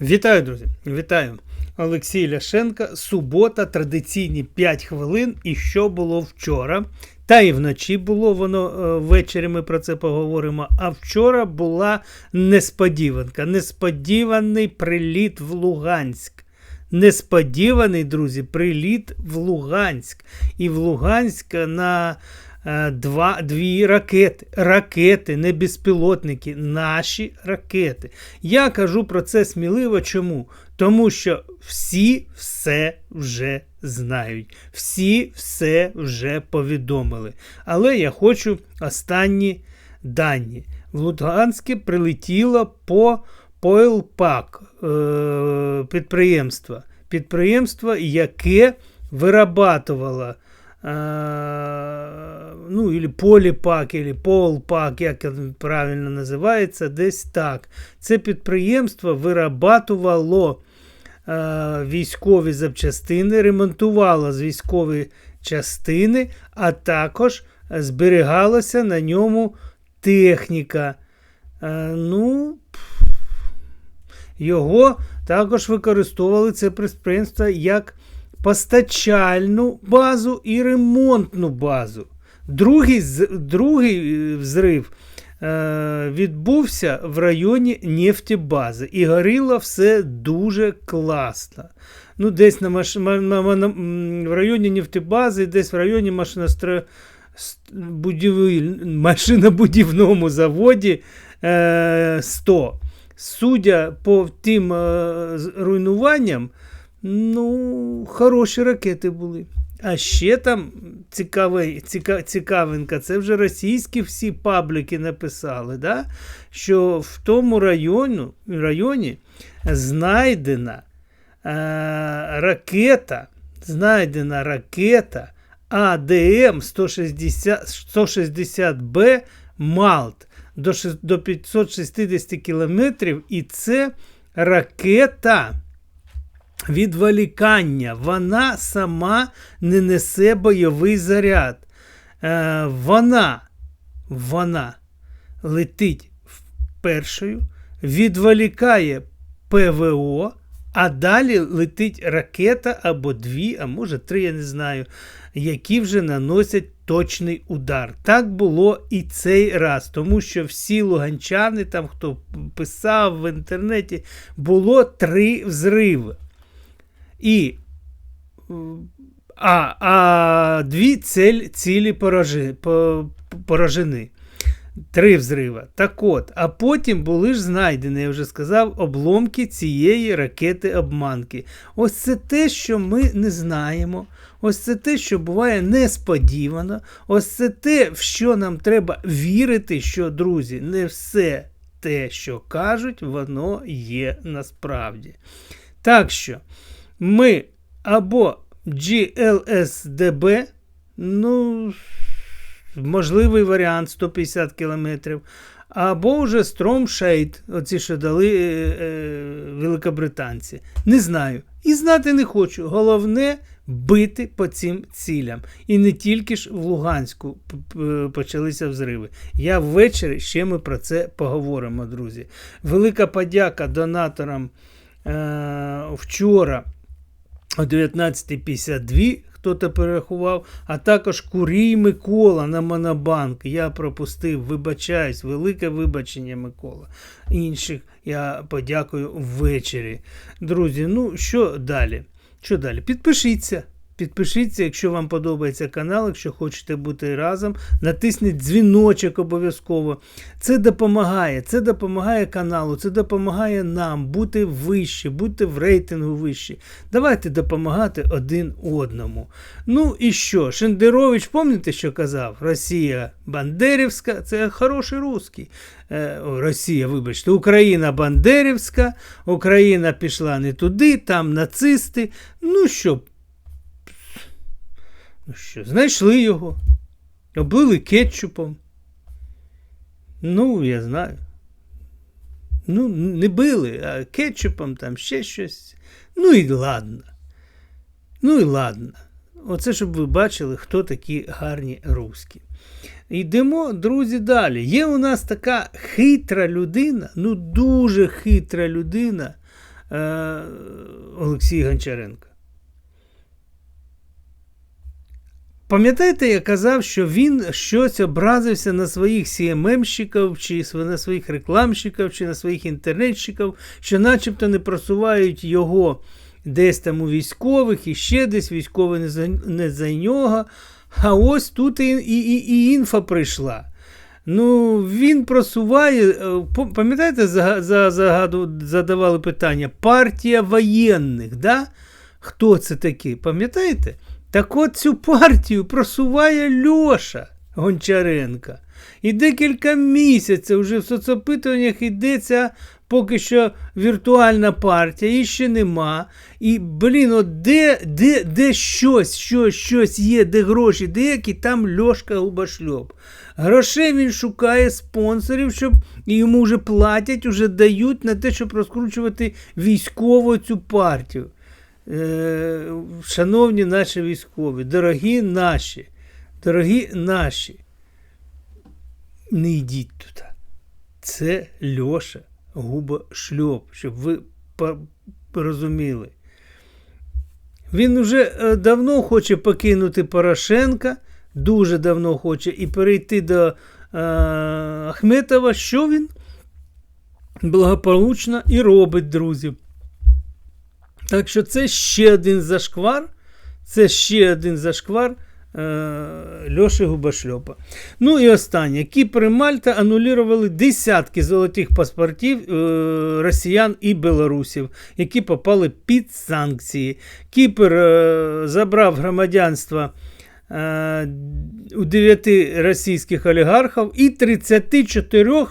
Вітаю, друзі! Вітаю! Олексій Ляшенка. Субота, традиційні 5 хвилин. І що було вчора? Та і вночі було воно е, ввечері. Ми про це поговоримо. А вчора була несподіванка. Несподіваний приліт в Луганськ. Несподіваний, друзі, приліт в Луганськ. І в Луганськ на два, дві ракети. Ракети, не безпілотники, наші ракети. Я кажу про це сміливо. Чому? Тому що всі все вже знають, всі все вже повідомили. Але я хочу останні дані. В Луганське прилетіло по Пойлпак е, підприємство. Підприємство, яке вирабатувало е, ну, или поліпак, или полпак, як правильно називається, десь так. Це підприємство вирабатувало е, військові запчастини, ремонтувало з військові частини, а також зберігалася на ньому техніка. Е, ну, його також використовували це підприємство як постачальну базу і ремонтну базу. Другий другий взрив е, відбувся в районі нефтебази. І горіло все дуже класно. Ну, Десь на маш... на, на, в районі нефтебази, десь в районі машиностро... будівель... машинобудівному заводі е, 100. Судя по тим е, руйнуванням, ну, хороші ракети були. А ще там цікавий, ціка, цікавинка, це вже російські всі пабліки написали, да? що в тому районі, районі знайдена е, ракета, знайдена ракета АДМ 160, 160Б Малт до 560 кілометрів, і це ракета відволікання. Вона сама не несе бойовий заряд. Е, Вона вона летить першою, відволікає ПВО, а далі летить ракета або дві, а може три, я не знаю, які вже наносять точний удар. Так було і цей раз, тому що всі луганчани, там хто писав в інтернеті, було три взриви. І а а дві цель, цілі поражи, поражені. Три взрива. Так от, а потім були ж знайдені, я вже сказав, обломки цієї ракети-обманки. Ось це те, що ми не знаємо. Ось це те, що буває несподівано. Ось це те, в що нам треба вірити, що, друзі, не все те, що кажуть, воно є насправді. Так що ми або GLSDB, ну, можливий варіант 150 км, або вже Storm Shade, оці, що дали е, е, великобританці. Не знаю. І знати не хочу. Головне бити по цим цілям. І не тільки ж в Луганську почалися взриви. Я ввечері ще ми про це поговоримо, друзі. Велика подяка донаторам е, вчора о 19.52 хто-то перерахував, а також Курій Микола на Монобанк. Я пропустив, вибачаюсь, велике вибачення Микола. Інших я подякую ввечері. Друзі, ну що далі? Що далі? Підпишіться. Підпишіться, якщо вам подобається канал, якщо хочете бути разом, натисніть дзвіночок обов'язково. Це допомагає, це допомагає каналу, це допомагає нам бути вище, бути в рейтингу вище. Давайте допомагати один одному. Ну і що? Шендерович, пам'ятаєте, що казав? Росія Бандерівська, це хороший русський. Е, Росія, вибачте, Україна Бандерівська, Україна пішла не туди, там нацисти. Ну що? Ну що, знайшли його, облили кетчупом. Ну, я знаю. Ну, не били, а кетчупом там ще щось. Ну і ладно. Ну і ладно. Оце, щоб ви бачили, хто такі гарні руські. Йдемо, друзі, далі. Є у нас така хитра людина, ну дуже хитра людина. е, Олексій Гончаренко. Пам'ятаєте, я казав, що він щось образився на своїх CMM-щиків, чи на своїх рекламщиків, чи на своїх інтернетщиків, що начебто не просувають його десь там у військових і ще десь військовий не за, не за нього. А ось тут і, і, і, інфа прийшла. Ну, він просуває. е, Пам'ятаєте, за, за, загаду, задавали питання: партія воєнних, да? Хто це такий? Пам'ятаєте? Так от цю партію просуває Льоша Гончаренка. І декілька місяців вже в соцопитуваннях йдеться поки що віртуальна партія, її ще нема. І, блін, от де, де, де щось, щось, щось є, де гроші деякі, там Льошка Губашльоп. Грошей він шукає спонсорів, щоб йому вже платять, вже дають на те, щоб розкручувати військову цю партію. Е, шановні наші військові, дорогі наші, дорогі наші, не йдіть туди. Це Льоша Губа Шльоп, щоб ви порозуміли. Він вже е, давно хоче покинути Порошенка, дуже давно хоче, і перейти до е, Ахметова. Що він благополучно і робить, друзі. Так що це ще один зашквар. Це ще один зашквар е, Льоші Губашльопа. Ну і останнє. Кіпр і Мальта анулювали десятки золотих паспортів е, росіян і білорусів, які попали під санкції. Кіпр е, забрав громадянство у 9 російських олігархів і 34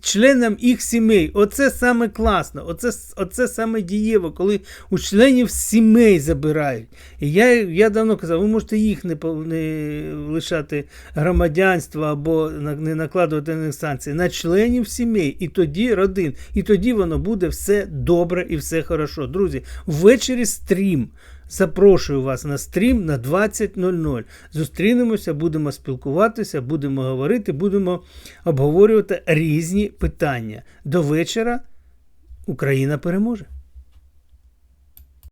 членам їх сімей. Оце саме класно, оце, оце саме дієво, коли у членів сімей забирають. І я, я давно казав, ви можете їх не, не лишати громадянства або не накладувати на них санкції, на членів сімей, і тоді родин, і тоді воно буде все добре і все хорошо. Друзі, ввечері стрім. Запрошую вас на стрім на 20.00. Зустрінемося, будемо спілкуватися, будемо говорити, будемо обговорювати різні питання. До вечора Україна переможе.